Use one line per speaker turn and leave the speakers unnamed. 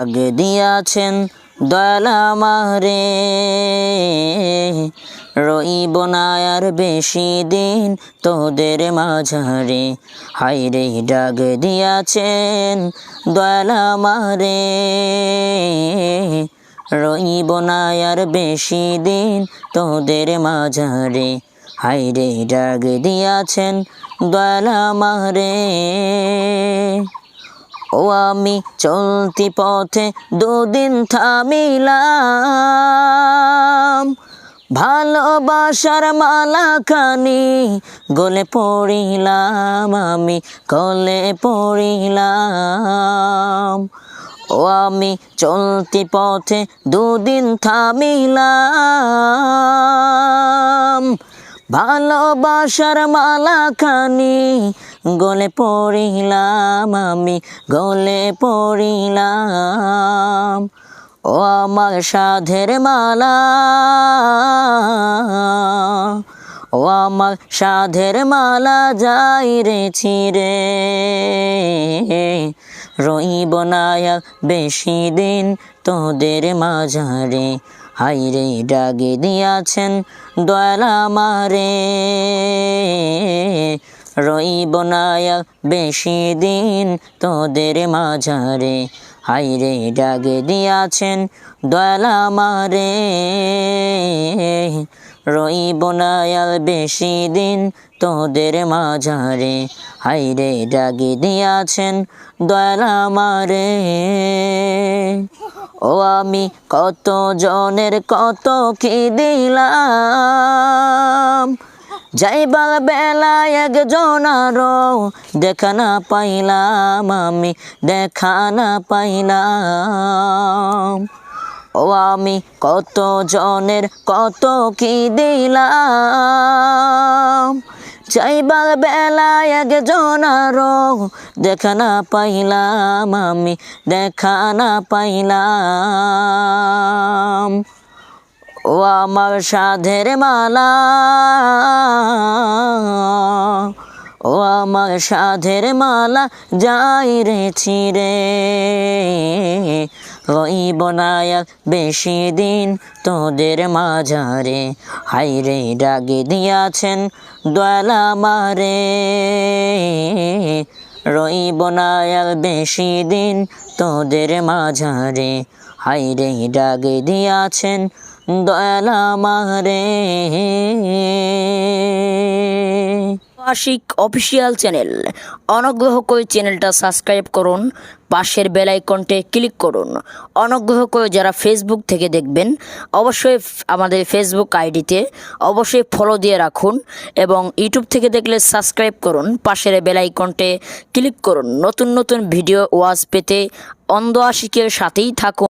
আগে দিয়াছেন দয়াল আমারে। রইব না আর বেশি দিন তোদের মাঝারে। হাইরে ডাক দিয়াছেন দয়াল আমারে। রইব না আর বেশি দিন তোদের মাঝারে। হাইরে ডাক দিয়াছেন দয়াল আমারে। ও আমি চলতি পথে দুদিন থামিলাম। ভালোবাসার মালা কানি গলে পড়িলাম, আমি গলে পড়িলাম। ও আমি চলতি পথে দুদিন থামিলাম। ভালোবাসার মালা খানি গলে পড়িলাম আমি, গলে পড়িলাম। ও আমার সাধের মালা, ও আমার সাধের মালা যাই রে ছিড়ে। রইব না আর বেশি দিন তোদের মাঝারে হাইরে ডাগে দিয়াছেন দয়াল আমারে। রইব না বেশি দিন তোদের মাঝারে। হাইরে ডাগে দিয়াছেন দয়ালা মারে রইব না বেশি দিন তোদের মাঝারে। হাইরে ডাগে দিয়াছেন দয়ালা মারে ও আমি কত জনের কত কি দিলাম? যাইবার বেলা একজন আরও দেখা না পাইলাম, আমি দেখা না পাইলাম। ও আমি কত জনের কত কি দিলাম? যাইবার বেলা একজন আরও দেখা না পাইলাম, আমি দেখা না পাইলাম। ও আমার সাধের মালা ও আমার সাধের মালা যাই রে ছিড়ে। রইব না আর বেশি দিন তোদের মাঝারে হাই রে ডাগে দিয়াছেন দয়ালা মারে। রইব না আর বেশি দিন তোদের মাঝারে হাই রে ডাগে দিয়াছেন দয়ালা মারে। Ashik official channel. অনুগ্রহ করে চ্যানেলটা সাবস্ক্রাইব করুন, পাশের বেল আইকনটে ক্লিক করুন। অনুগ্রহ করে যারা ফেসবুক থেকে দেখবেন, অবশ্যই আমাদের ফেসবুক আইডিতে অবশ্যই ফলো দিয়ে রাখুন এবং ইউটিউব থেকে দেখলে সাবস্ক্রাইব করুন, পাশের বেল আইকনটে ক্লিক করুন। নতুন নতুন ভিডিও ওয়াজ পেতে অন্ধ আশিকের সাথেই থাকুন।